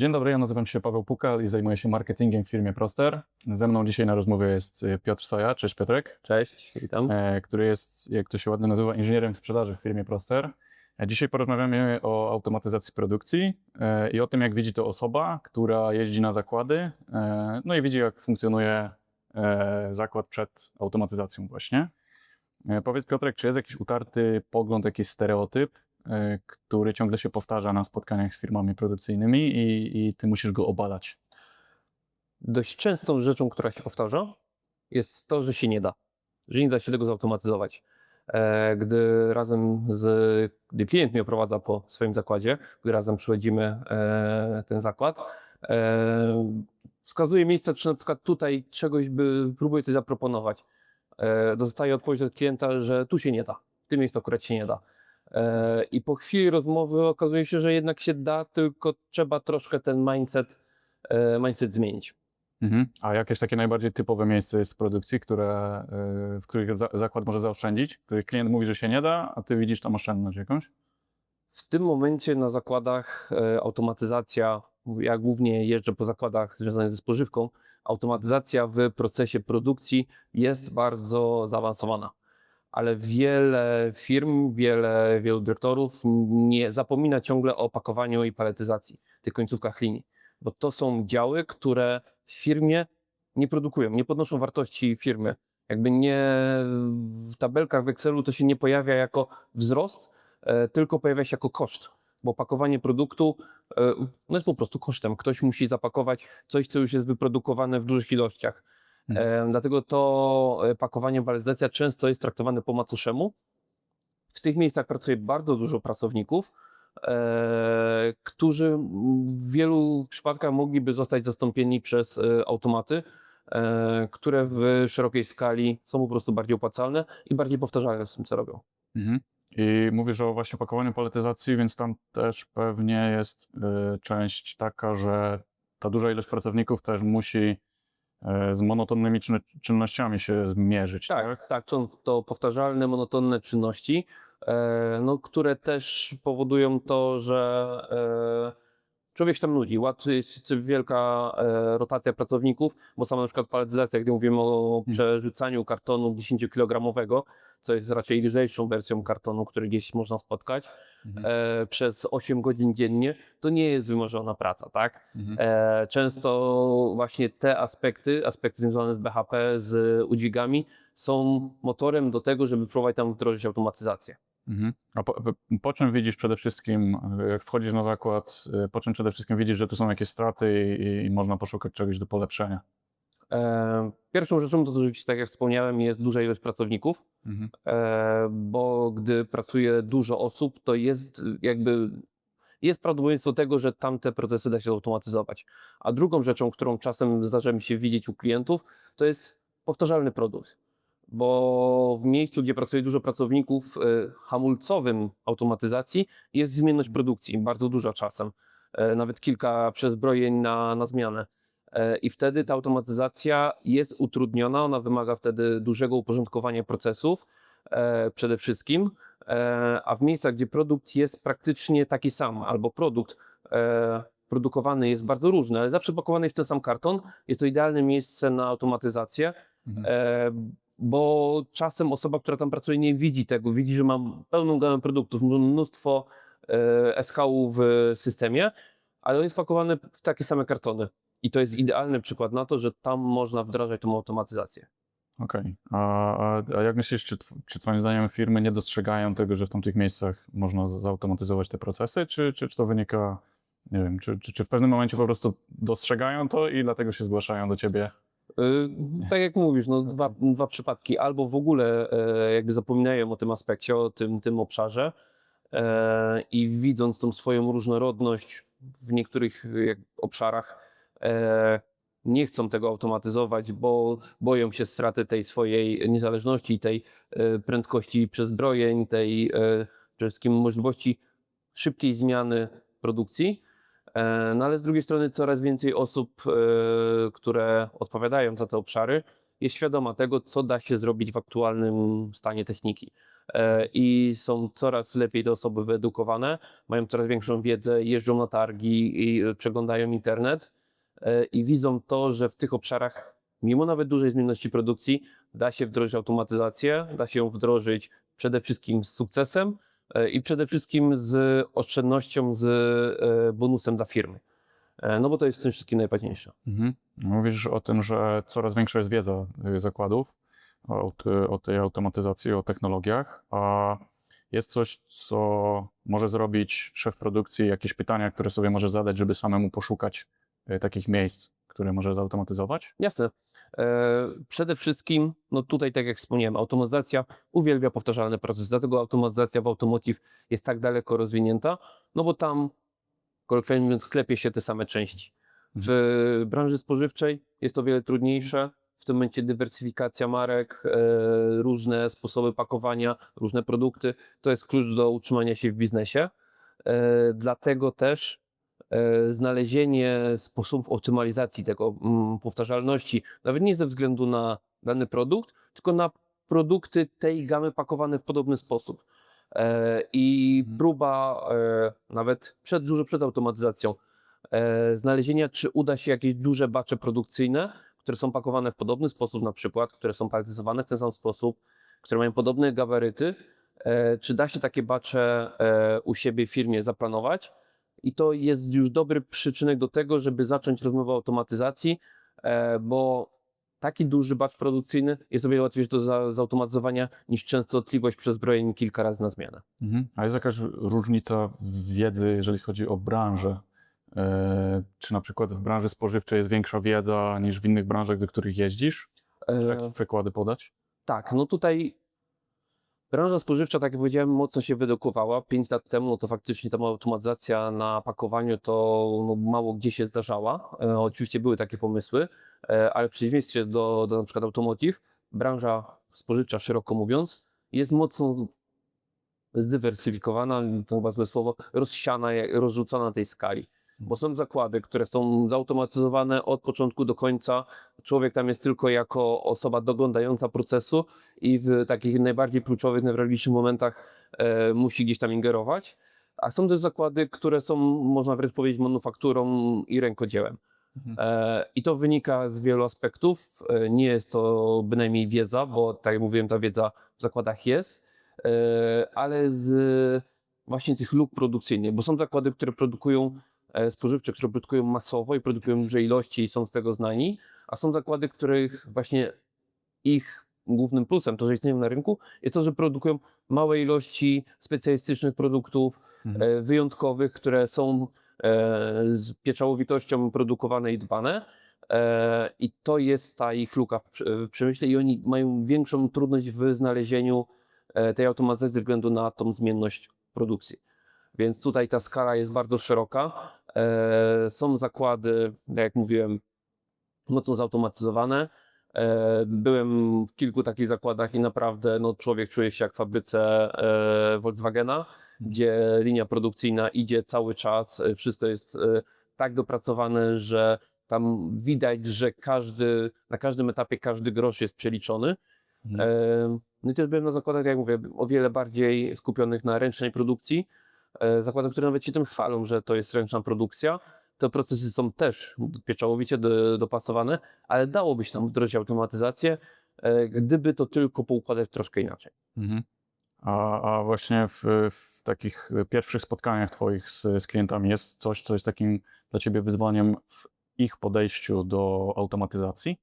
Dzień dobry, ja nazywam się Paweł Pukal i zajmuję się marketingiem w firmie Proster. Ze mną dzisiaj na rozmowie jest y, Piotr Soja, cześć Piotrek, Cześć, witam. e, który jest, jak to się ładnie nazywa, inżynierem sprzedaży w firmie Proster. E, Dzisiaj porozmawiamy o automatyzacji produkcji e, i o tym, jak widzi to osoba, która jeździ na zakłady, e, no i widzi, jak funkcjonuje e, zakład przed automatyzacją właśnie. E, Powiedz Piotrek, czy jest jakiś utarty pogląd, jakiś stereotyp, e, który ciągle się powtarza na spotkaniach z firmami produkcyjnymi i, i ty musisz go obalać? Dość częstą rzeczą, która się powtarza, jest to, że się nie da. Że nie da się tego zautomatyzować. E, Gdy razem z, gdy klient mnie oprowadza po swoim zakładzie, gdy razem przychodzimy e, ten zakład, e, wskazuje miejsca, czy na przykład tutaj czegoś by próbuje coś zaproponować. E, Dostaje odpowiedź od klienta, że tu się nie da, w tym miejscu akurat się nie da. E, I po chwili rozmowy okazuje się, że jednak się da, tylko trzeba troszkę ten mindset, e, mindset zmienić. Mhm. A jakieś takie najbardziej typowe miejsce jest w produkcji, które, y, w których za- zakład może zaoszczędzić, w których klient mówi, że się nie da, a ty widzisz tam oszczędność jakąś? W tym momencie na zakładach e, automatyzacja, ja głównie jeżdżę po zakładach związanych ze spożywką, automatyzacja w procesie produkcji jest bardzo zaawansowana. Ale wiele firm, wiele, wielu dyrektorów nie zapomina ciągle o opakowaniu i paletyzacji, tych końcówkach linii. Bo to są działy, które w firmie nie produkują, nie podnoszą wartości firmy. Jakby nie w tabelkach w Excelu to się nie pojawia jako wzrost, e, tylko pojawia się jako koszt, bo pakowanie produktu e, no jest po prostu kosztem. Ktoś musi zapakować coś, co już jest wyprodukowane w dużych ilościach. E, Dlatego to e, pakowanie, paletyzacja często jest traktowane po macoszemu. W tych miejscach pracuje bardzo dużo pracowników, e, którzy w wielu przypadkach mogliby zostać zastąpieni przez e, automaty, e, które w szerokiej skali są po prostu bardziej opłacalne i bardziej powtarzalne w tym, co robią. Mhm. I mówisz o właśnie pakowaniu paletyzacji, więc tam też pewnie jest y, część taka, że ta duża ilość pracowników też musi y, z monotonnymi czyn- czynnościami się zmierzyć, tak? Tak, tak, to powtarzalne, monotonne czynności, e, no, które też powodują to, że e, człowiek się tam nudzi. Łatwiej jest czy wielka e, rotacja pracowników, bo sama na przykład paletyzacja, gdy mówimy o przerzucaniu kartonu 10-kilogramowego, co jest raczej lżejszą wersją kartonu, który gdzieś można spotkać, Mhm. e, przez 8 godzin dziennie, to nie jest wymarzona praca, tak? Mhm. E, Często właśnie te aspekty, aspekty związane z BHP, z udźwigami, są motorem do tego, żeby próbować tam wdrożyć automatyzację. Mhm. A po, po- po czym widzisz przede wszystkim, y, jak wchodzisz na zakład, y, po czym przede wszystkim widzisz, że tu są jakieś straty i, i można poszukać czegoś do polepszenia? E, Pierwszą rzeczą to oczywiście, tak jak wspomniałem, jest duża ilość pracowników, Mhm. e, bo gdy pracuje dużo osób, to jest jakby jest prawdopodobieństwo tego, że tamte procesy da się zautomatyzować. A drugą rzeczą, którą czasem zdarza mi się widzieć u klientów, to jest powtarzalny produkt. Bo w miejscu, gdzie pracuje dużo pracowników, y, hamulcowym automatyzacji jest zmienność produkcji, bardzo duża czasem, e, nawet kilka przezbrojeń na, na zmianę. E, I wtedy ta automatyzacja jest utrudniona, ona wymaga wtedy dużego uporządkowania procesów e, przede wszystkim, e, a w miejscach, gdzie produkt jest praktycznie taki sam, albo produkt e, produkowany jest bardzo różny, ale zawsze pakowany jest w ten sam karton, jest to idealne miejsce na automatyzację, Mhm. Bo czasem osoba, która tam pracuje, nie widzi tego, widzi, że mam pełną gamę produktów, mnóstwo e, SKU w systemie, ale on jest pakowany w takie same kartony. I to jest idealny przykład na to, że tam można wdrażać tą automatyzację. Okej. A, a, a jak myślisz, czy, czy twoim zdaniem firmy nie dostrzegają tego, że w tamtych miejscach można za- zautomatyzować te procesy, czy, czy, czy to wynika, nie wiem, czy, czy, czy w pewnym momencie po prostu dostrzegają to i dlatego się zgłaszają do ciebie? Y, Tak jak mówisz, no dwa, dwa przypadki. Albo w ogóle e, jakby zapominają o tym aspekcie, o tym, tym obszarze e, i widząc tą swoją różnorodność w niektórych obszarach e, nie chcą tego automatyzować, bo boją się straty tej swojej niezależności, tej prędkości przezbrojeń, tej przede wszystkim możliwości szybkiej zmiany produkcji. E, No ale z drugiej strony coraz więcej osób, e, które odpowiadają za te obszary, jest świadoma tego, co da się zrobić w aktualnym stanie techniki. E, I są coraz lepiej te osoby wyedukowane, mają coraz większą wiedzę, jeżdżą na targi i przeglądają internet i widzą to, że w tych obszarach, mimo nawet dużej zmienności produkcji, da się wdrożyć automatyzację, da się ją wdrożyć przede wszystkim z sukcesem i przede wszystkim z oszczędnością, z e, bonusem dla firmy. E, No bo to jest w tym wszystkim najważniejsze. Mhm. Mówisz o tym, że coraz większa jest wiedza zakładów o, o tej automatyzacji, o technologiach, a jest coś, co może zrobić szef produkcji, jakieś pytania, które sobie może zadać, żeby samemu poszukać takich miejsc, które może zautomatyzować? Jasne. E, Przede wszystkim, no tutaj tak jak wspomniałem, automatyzacja uwielbia powtarzalny proces, dlatego automatyzacja w automotive jest tak daleko rozwinięta, no bo tam kolokwialnie mówiąc klepie się te same części. W branży spożywczej jest to wiele trudniejsze, w tym momencie dywersyfikacja marek, e, różne sposoby pakowania, różne produkty, to jest klucz do utrzymania się w biznesie. E, Dlatego też e, znalezienie sposobów optymalizacji tego, mm, powtarzalności, nawet nie ze względu na dany produkt, tylko na produkty tej gamy pakowane w podobny sposób. E, I Mhm. próba e, nawet przed, dużo przed automatyzacją e, znalezienia, czy uda się jakieś duże bacze produkcyjne, które są pakowane w podobny sposób, na przykład, które są paletyzowane w ten sam sposób, które mają podobne gabaryty, e, czy da się takie bacze e, u siebie w firmie zaplanować. I to jest już dobry przyczynek do tego, żeby zacząć rozmowę o automatyzacji, e, bo taki duży bacz produkcyjny jest o wiele łatwiejszy do za- zautomatyzowania niż częstotliwość przezbrojeń kilka razy na zmianę. Mhm. A jest jakaś różnica w wiedzy, jeżeli chodzi o branżę? E, Czy na przykład w branży spożywczej jest większa wiedza niż w innych branżach, do których jeździsz? Czy E, jakieś przykłady podać? Tak, no tutaj branża spożywcza, tak jak powiedziałem, mocno się wydokowała. 5 lat temu no to faktycznie ta automatyzacja na pakowaniu to no, mało gdzie się zdarzała. E, oczywiście były takie pomysły, e, ale w przeciwieństwie do, do na przykład automotive, branża spożywcza, szeroko mówiąc, jest mocno zdywersyfikowana, to chyba złe słowo, rozsiana, rozrzucona na tej skali. Bo są zakłady, które są zautomatyzowane od początku do końca. Człowiek tam jest tylko jako osoba doglądająca procesu i w takich najbardziej kluczowych, newralgicznych momentach e, musi gdzieś tam ingerować. A są też zakłady, które są, można wręcz powiedzieć, manufakturą i rękodziełem. Mhm. E, I to wynika z wielu aspektów. E, Nie jest to bynajmniej wiedza, bo tak jak mówiłem, ta wiedza w zakładach jest, e, ale z właśnie tych luk produkcyjnych, bo są zakłady, które produkują e, spożywcze, które produkują masowo i produkują duże ilości i są z tego znani, a są zakłady, których właśnie ich głównym plusem, to że istnieją na rynku, jest to, że produkują małe ilości specjalistycznych produktów, Mhm. e, wyjątkowych, które są e, z pieczołowitością produkowane i dbane. E, I to jest ta ich luka w, przemyśle i oni mają większą trudność w znalezieniu e, tej automatyzacji ze względu na tą zmienność produkcji. Więc tutaj ta skala jest bardzo szeroka. E, Są zakłady, tak jak mówiłem, mocno zautomatyzowane. E, Byłem w kilku takich zakładach i naprawdę no, człowiek czuje się jak w fabryce e, Volkswagena, gdzie linia produkcyjna idzie cały czas, wszystko jest tak dopracowane, że tam widać, że każdy, na każdym etapie każdy grosz jest przeliczony. Mhm. No i też byłem na zakładach, jak mówię, o wiele bardziej skupionych na ręcznej produkcji. E, Zakłady, które nawet się tym chwalą, że to jest ręczna produkcja. Te procesy są też pieczołowicie do, dopasowane, ale dałoby się tam wdrożyć automatyzację, e, gdyby to tylko poukładać troszkę inaczej. Mhm. A, a właśnie w, w takich pierwszych spotkaniach Twoich z, z klientami jest coś, co jest takim dla Ciebie wyzwaniem w ich podejściu do automatyzacji?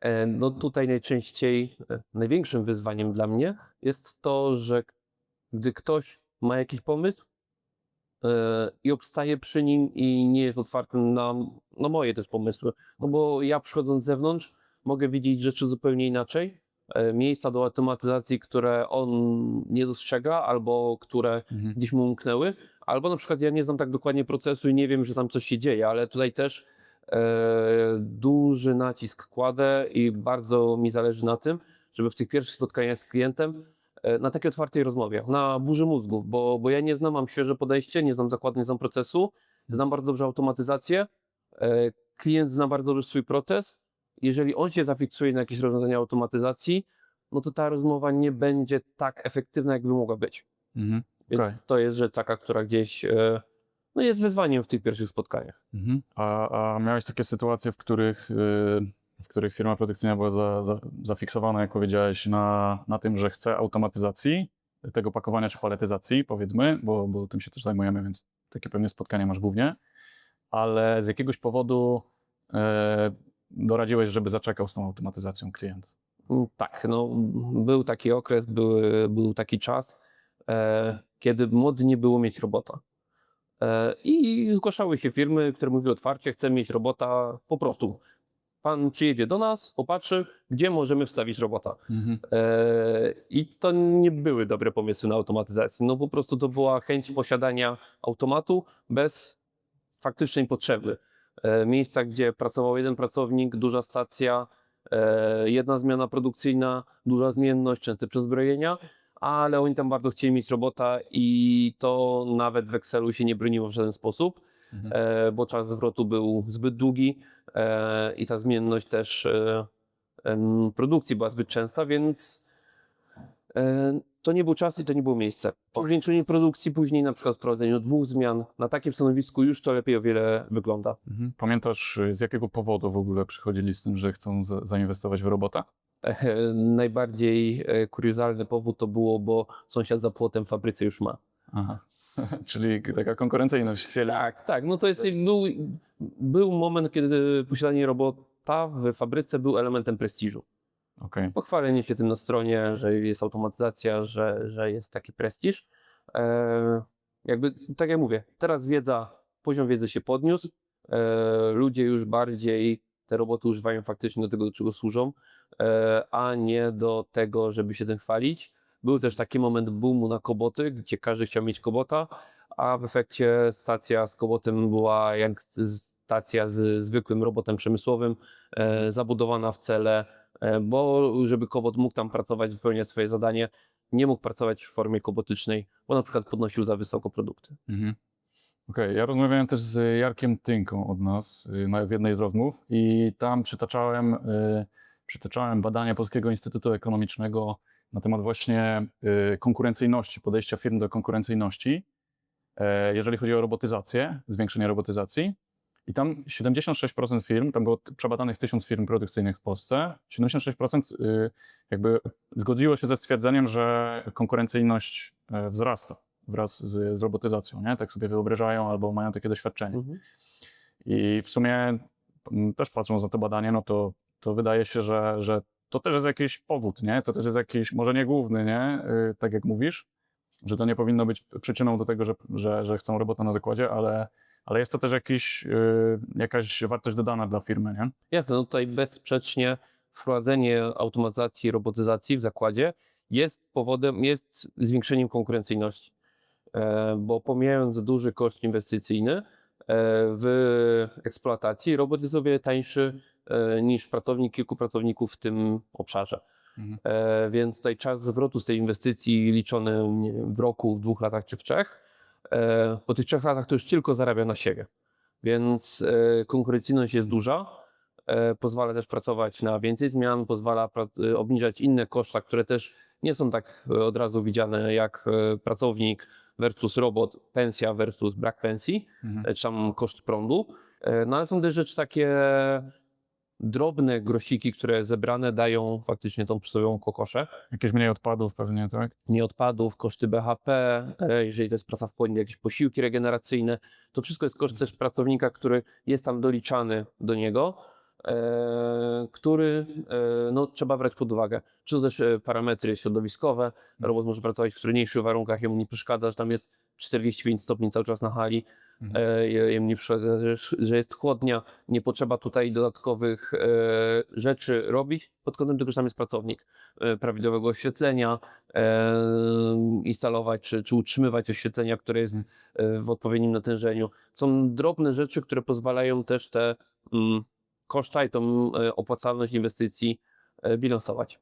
E, No tutaj najczęściej największym wyzwaniem dla mnie jest to, że gdy ktoś ma jakiś pomysł e, i obstaje przy nim i nie jest otwarty na, na moje też pomysły, no bo ja przychodząc z zewnątrz mogę widzieć rzeczy zupełnie inaczej, e, miejsca do automatyzacji, które on nie dostrzega albo które Mhm. gdzieś mu umknęły, albo na przykład ja nie znam tak dokładnie procesu i nie wiem, że tam coś się dzieje, ale tutaj też e, duży nacisk kładę i bardzo mi zależy na tym, żeby w tych pierwszych spotkaniach z klientem na takiej otwartej rozmowie, na burzy mózgów, bo, bo ja nie znam, mam świeże podejście, nie znam zakładu, nie znam procesu, znam bardzo dobrze automatyzację, e, klient zna bardzo dobrze swój proces jeżeli on się zafiksuje na jakieś rozwiązania automatyzacji, no to ta rozmowa nie będzie tak efektywna, jakby mogła być. Mhm. Więc Okej. to jest rzecz taka, która gdzieś e, no jest wyzwaniem w tych pierwszych spotkaniach. Mhm. A, a miałeś takie sytuacje, w których, y, w których firma produkcyjna była za, za, zafiksowana, jak powiedziałeś, na, na tym, że chce automatyzacji tego pakowania czy paletyzacji, powiedzmy, bo, bo tym się też zajmujemy, więc takie pewnie spotkania masz głównie, ale z jakiegoś powodu e, doradziłeś, żeby zaczekał z tą automatyzacją klient. Mm, Tak, no był taki okres, był, był taki czas, e, kiedy modnie było mieć robota. E, I zgłaszały się firmy, które mówiły otwarcie, chcemy mieć robota po prostu. Pan przyjedzie do nas, popatrzy, gdzie możemy wstawić robota. E, I to nie były dobre pomysły na automatyzację. No po prostu to była chęć posiadania automatu bez faktycznej potrzeby. E, Miejsca, gdzie pracował jeden pracownik, duża stacja, e, jedna zmiana produkcyjna, duża zmienność, częste przezbrojenia, ale oni tam bardzo chcieli mieć robota i to nawet w Excelu się nie broniło w żaden sposób, Mhm. e, bo czas zwrotu był zbyt długi e, i ta zmienność też e, produkcji była zbyt częsta, więc to nie był czas i to nie było miejsce. Po zwiększeniu produkcji, później na przykład wprowadzeniu dwóch zmian, na takim stanowisku już to lepiej o wiele wygląda. Mhm. Pamiętasz, z jakiego powodu w ogóle przychodzili z tym, że chcą za, zainwestować w robota? Najbardziej kuriozalny powód to było, bo sąsiad za płotem fabryce już ma. Aha. Czyli taka konkurencyjność. Tak, tak. No to jest, był, był moment, kiedy posiadanie robota w fabryce był elementem prestiżu. Okej. Pochwalenie się tym na stronie, że jest automatyzacja, że, że jest taki prestiż. E, jakby, tak jak mówię, teraz wiedza, poziom wiedzy się podniósł. E, ludzie już bardziej te roboty używają faktycznie do tego, do czego służą, e, a nie do tego, żeby się tym chwalić. Był też taki moment boomu na koboty, gdzie każdy chciał mieć kobota, a w efekcie stacja z kobotem była jak stacja z zwykłym robotem przemysłowym, e, zabudowana w cele, e, bo żeby kobot mógł tam pracować, wypełniać swoje zadanie, nie mógł pracować w formie kobotycznej, bo na przykład podnosił za wysoko produkty. Mhm. Okej, ja rozmawiałem też z Jarkiem Tynką od nas y, na, w jednej z rozmów i tam przytaczałem, y, przytaczałem badania Polskiego Instytutu Ekonomicznego na temat właśnie y, konkurencyjności, podejścia firm do konkurencyjności, e, jeżeli chodzi o robotyzację, zwiększenie robotyzacji. I tam 76% firm, tam było przebadanych 1000 firm produkcyjnych w Polsce, 76% y, jakby zgodziło się ze stwierdzeniem, że konkurencyjność e, wzrasta wraz z, z robotyzacją, nie? Tak sobie wyobrażają albo mają takie doświadczenie. Mhm. I w sumie też patrząc na to badanie, no to, to wydaje się, że, że to też jest jakiś powód, nie? To też jest jakiś, może nie główny, nie? Y, Tak jak mówisz, że to nie powinno być przyczyną do tego, że, że, że chcą robota na zakładzie, ale, ale jest to też jakiś, y, jakaś wartość dodana dla firmy, nie? Jasne, no tutaj bezsprzecznie wprowadzenie automatyzacji, robotyzacji w zakładzie jest powodem, jest zwiększeniem konkurencyjności, e, bo pomijając duży koszt inwestycyjny e, w eksploatacji, robot jest o wiele tańszy niż pracownik, kilku pracowników w tym obszarze. Mhm. E, Więc tutaj czas zwrotu z tej inwestycji liczony wiem, w roku, w dwóch latach czy w trzech, e, po tych trzech latach to już tylko zarabia na siebie. Więc e, konkurencyjność jest duża, e, pozwala też pracować na więcej zmian, pozwala e, obniżać inne koszta, które też nie są tak e, od razu widziane jak e, pracownik versus robot, pensja versus brak pensji, Mhm. e, czy tam koszt prądu. E, No ale są też rzeczy takie drobne grosiki, które zebrane dają faktycznie tą przysłowiową kokoszę. Jakieś mniej odpadów pewnie, tak? Nie odpadów, koszty BHP, e, jeżeli to jest praca w płynnie, jakieś posiłki regeneracyjne, to wszystko jest koszt też pracownika, który jest tam doliczany do niego, e, który e, no, trzeba brać pod uwagę. Czy to też parametry środowiskowe, robot może pracować w trudniejszych warunkach, jemu nie przeszkadza, że tam jest 45 stopni cały czas na hali, Mhm. e, jemu nie przeszkadza, że, jest chłodnia, nie potrzeba tutaj dodatkowych e, rzeczy robić pod kątem tego, że tam jest pracownik, e, prawidłowego oświetlenia, instalować czy, czy utrzymywać oświetlenia, które jest e, w odpowiednim natężeniu. Są drobne rzeczy, które pozwalają też te mm, koszta i tą opłacalność inwestycji bilansować.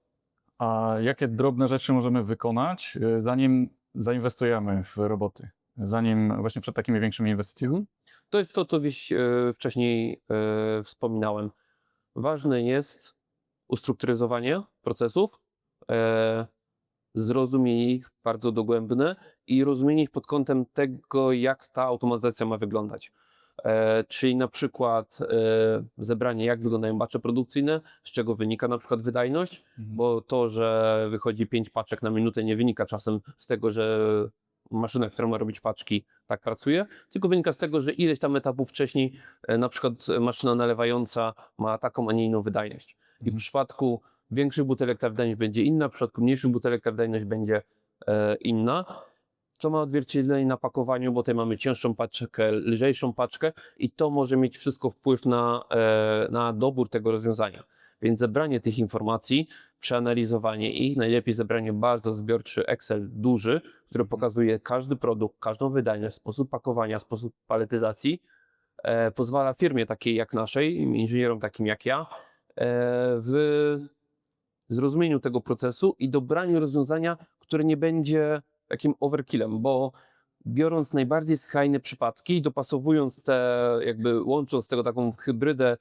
A jakie drobne rzeczy możemy wykonać, zanim zainwestujemy w roboty? Zanim właśnie przed takimi większymi inwestycjami? To jest to, co gdzieś e, wcześniej e, wspominałem. ważne jest ustrukturyzowanie procesów, e, zrozumienie ich bardzo dogłębne i rozumienie ich pod kątem tego, jak ta automatyzacja ma wyglądać. E, czyli na przykład e, zebranie, jak wyglądają bacze produkcyjne, z czego wynika na przykład wydajność, Mhm. bo to, że wychodzi 5 paczek na minutę nie wynika czasem z tego, że maszyna, która ma robić paczki, tak pracuje, tylko wynika z tego, że ileś tam etapów wcześniej e, na przykład maszyna nalewająca ma taką, a nie inną wydajność. I w Mhm. przypadku większych butelek ta wydajność będzie inna, w przypadku mniejszych butelek ta wydajność będzie e, inna. Co ma odzwierciedlenie na pakowaniu, bo tutaj mamy cięższą paczkę, lżejszą paczkę i to może mieć wszystko wpływ na, e, na dobór tego rozwiązania. Więc zebranie tych informacji, przeanalizowanie ich, najlepiej zebranie bardzo zbiorczy Excel duży, który pokazuje każdy produkt, każdą wydajność, sposób pakowania, sposób paletyzacji, e, pozwala firmie takiej jak naszej, inżynierom takim jak ja, e, w zrozumieniu tego procesu i dobraniu rozwiązania, które nie będzie takim overkillem, bo biorąc najbardziej skrajne przypadki i dopasowując te, jakby łącząc tego taką hybrydę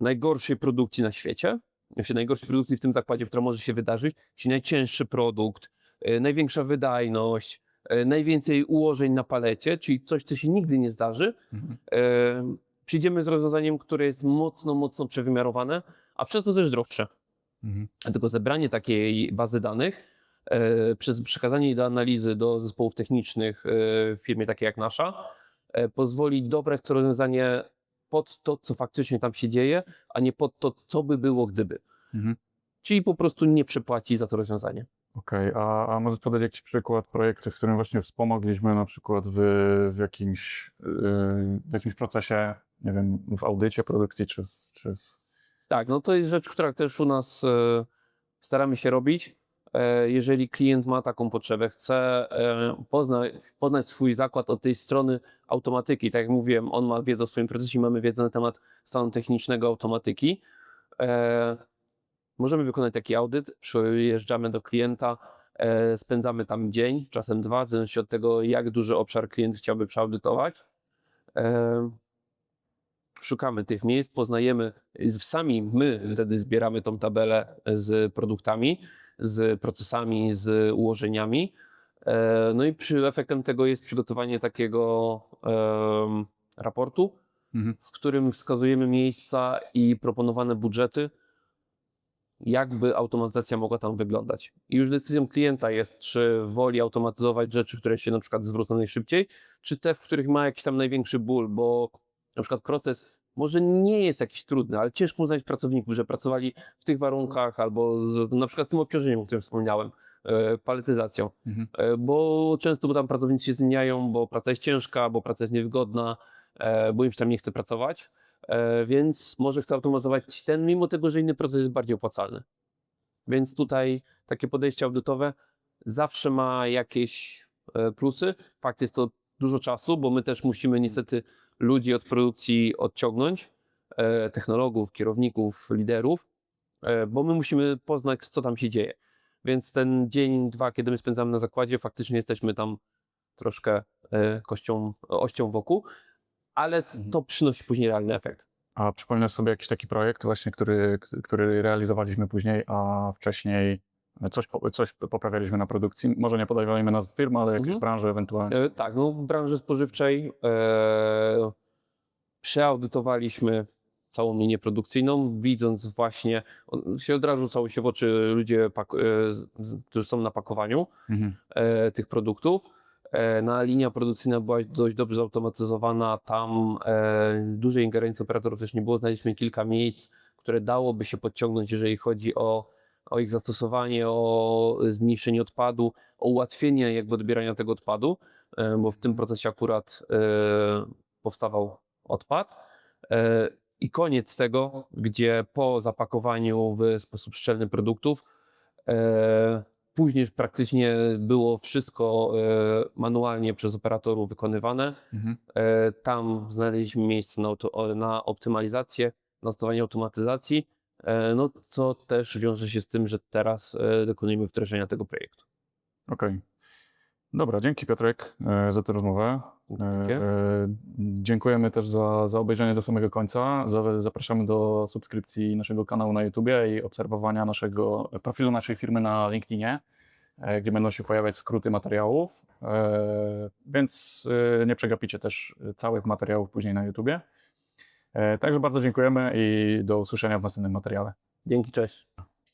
najgorszej produkcji na świecie, znaczy najgorszej produkcji w tym zakładzie, która może się wydarzyć, czyli najcięższy produkt, y, największa wydajność, y, najwięcej ułożeń na palecie, czyli coś, co się nigdy nie zdarzy, Mhm. e, przyjdziemy z rozwiązaniem, które jest mocno, mocno przewymiarowane, a przez to też droższe. Mhm. Dlatego zebranie takiej bazy danych e, przez przekazanie jej do analizy do zespołów technicznych e, w firmie takiej jak nasza e, pozwoli dobrać to rozwiązanie pod to, co faktycznie tam się dzieje, a nie pod to, co by było gdyby. Mhm. Czyli po prostu nie przepłaci za to rozwiązanie. Okej, a, a możesz podać jakiś przykład projektu, w którym właśnie wspomogliśmy na przykład w, w, jakimś, yy, w jakimś procesie, nie wiem, w audycie produkcji, czy, czy. Tak, no to jest rzecz, która też u nas e, staramy się robić. E, jeżeli klient ma taką potrzebę, chce e, pozna, poznać swój zakład od tej strony automatyki, tak jak mówiłem, on ma wiedzę o swoim procesie, mamy wiedzę na temat stanu technicznego automatyki. E, możemy wykonać taki audyt, przyjeżdżamy do klienta, spędzamy tam dzień, czasem dwa, w zależności od tego, jak duży obszar klient chciałby przeaudytować. Szukamy tych miejsc, poznajemy, sami my wtedy zbieramy tą tabelę z produktami, z procesami, z ułożeniami. E, No i przy efektem tego jest przygotowanie takiego em, raportu, Mhm. w którym wskazujemy miejsca i proponowane budżety, jakby automatyzacja mogła tam wyglądać. I już decyzją klienta jest, czy woli automatyzować rzeczy, które się na przykład zwrócą najszybciej, czy te, w których ma jakiś tam największy ból, bo na przykład proces może nie jest jakiś trudny, ale ciężko znaleźć pracowników, że pracowali w tych warunkach albo z, na przykład z tym obciążeniem, o którym wspomniałem, e, paletyzacją, Mhm. e, bo często bo tam pracownicy się zmieniają, bo praca jest ciężka, bo praca jest niewygodna, e, bo im się tam nie chce pracować, e, więc może chce automatyzować ten, mimo tego, że inny proces jest bardziej opłacalny. Więc tutaj takie podejście audytowe zawsze ma jakieś e, plusy. Fakt jest to dużo czasu, bo my też musimy niestety ludzi od produkcji odciągnąć, e, technologów, kierowników, liderów, e, bo my musimy poznać, co tam się dzieje. Więc ten dzień, dwa, kiedy my spędzamy na zakładzie, faktycznie jesteśmy tam troszkę e, kością, ością wokół, ale to przynosi później realny efekt. A przypominasz sobie jakiś taki projekt właśnie, który, który realizowaliśmy później, a wcześniej coś, coś poprawialiśmy na produkcji? Może nie podawajmy nazw firmy, ale jakieś Mhm. branże ewentualnie. E, tak, no w branży spożywczej e, przeaudytowaliśmy całą linię produkcyjną, widząc właśnie, on się od razu rzucało się w oczy ludzie, pak, e, którzy są na pakowaniu Mhm. e, tych produktów. E, na linia produkcyjna była dość dobrze zautomatyzowana, tam e, dużej ingerencji operatorów też nie było. Znaleźliśmy kilka miejsc, które dałoby się podciągnąć, jeżeli chodzi o, o ich zastosowanie, o zmniejszenie odpadu, o ułatwienie jakby odbierania tego odpadu, e, bo w tym procesie akurat e, powstawał odpad. E, I koniec tego, gdzie po zapakowaniu w sposób szczelny produktów, e, później praktycznie było wszystko e, manualnie przez operatorów wykonywane. Mhm. E, Tam znaleźliśmy miejsce na, na optymalizację, na stosowanie automatyzacji, e, no, co też wiąże się z tym, że teraz e, dokonujemy wdrożenia tego projektu. Okej. Dobra, dzięki Piotrek e, za tę rozmowę. Dziękuję. E, e, Dziękujemy też za, za obejrzenie do samego końca. Za- Zapraszamy do subskrypcji naszego kanału na YouTubie i obserwowania naszego profilu naszej firmy na LinkedInie, e, gdzie będą się pojawiać skróty materiałów. E, Więc e, nie przegapicie też całych materiałów później na YouTubie. E, Także bardzo dziękujemy i do usłyszenia w następnym materiale. Dzięki, cześć.